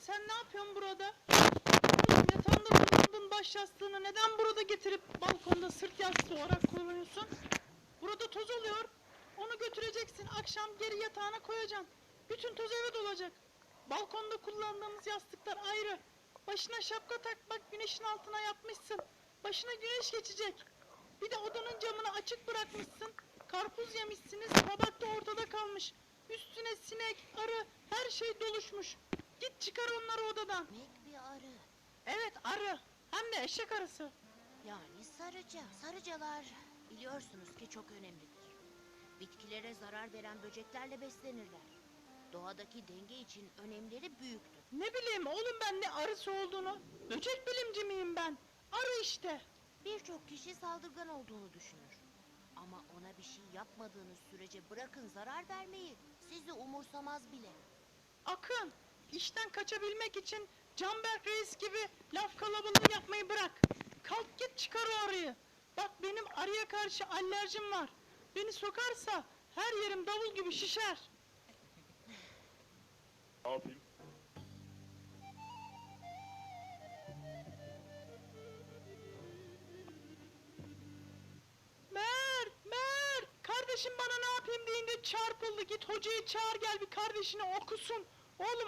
Sen ne yapıyorsun burada? Yatağında kullandığın baş yastığını neden burada getirip balkonda sırt yastığı olarak kullanıyorsun? Burada toz oluyor. Onu götüreceksin. Akşam geri yatağına koyacaksın. Bütün toz eve dolacak. Balkonda kullandığımız yastıklar ayrı. Başına şapka tak bak güneşin altına yatmışsın. Başına güneş geçecek. Bir de odanın camını açık bırakmışsın. Karpuz yemişsiniz. Tabak da ortada kalmış. Üstüne sinek, arı, her şey doluşmuş. Git çıkar onları odadan. Mek bir arı. Evet arı. Hem de eşek arısı. Yani sarıca. Sarıcalar biliyorsunuz ki çok önemlidir. Bitkilere zarar veren böceklerle beslenirler. Doğadaki denge için önemleri büyüktür. Ne bileyim oğlum ben ne arısı olduğunu. Böcek bilimci miyim ben? Arı işte. Birçok kişi saldırgan olduğunu düşünür. Ama ona bir şey yapmadığınız sürece bırakın zarar vermeyi. Sizi umursamaz bile. İşten kaçabilmek için Canberk Reis gibi laf kalabalığı yapmayı bırak. Kalk git çıkar o arıyı. Bak benim arıya karşı alerjim var. Beni sokarsa her yerim davul gibi şişer. Ne yapayım? Mert, Mert! Kardeşim bana ne yapayım deyince çarpıldı. Git hocayı çağır gel bir kardeşini okusun. Oğlum